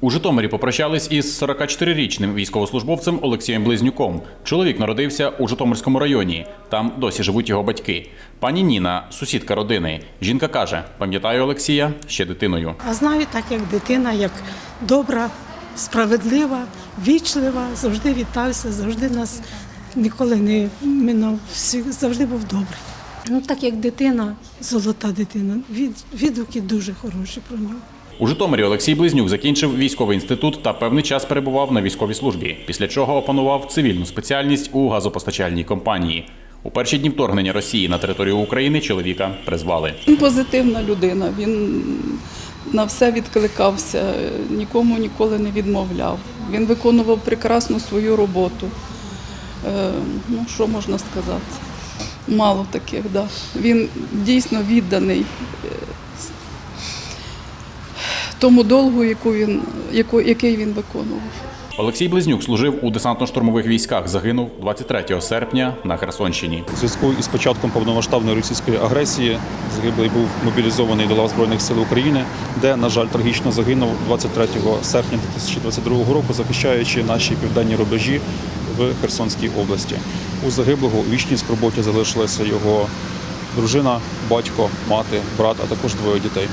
У Житомирі попрощались із 44-річним військовослужбовцем Олексієм Близнюком. Чоловік народився у Житомирському районі. Там досі живуть його батьки. Пані Ніна, сусідка родини. Жінка каже: пам'ятаю Олексія ще дитиною. А знаю так, як дитина, як добра, справедлива, вічлива, завжди вітався, завжди нас ніколи не минав, завжди був добрий. Ну так як дитина, золота дитина, від, відгуки дуже хороші про нього. У Житомирі Олексій Близнюк закінчив військовий інститут та певний час перебував на військовій службі, після чого опанував цивільну спеціальність у газопостачальній компанії. У перші дні вторгнення Росії на територію України чоловіка призвали. Позитивна людина, він на все відкликався, нікому ніколи не відмовляв. Він виконував прекрасно свою роботу. Е, ну, що можна сказати? Мало таких, да. Він дійсно відданий тому долгу, яку він, яку, який він виконував. Олексій Близнюк служив у десантно-штурмових військах. Загинув 23 серпня на Херсонщині. У зв'язку із початком повномасштабної російської агресії загиблий був мобілізований до лав Збройних сил України, де, на жаль, трагічно загинув 23 серпня 2022 року, захищаючи наші південні рубежі в Херсонській області. У загиблого у вічній скорботі залишилася його дружина, батько, мати, брат, а також двоє дітей.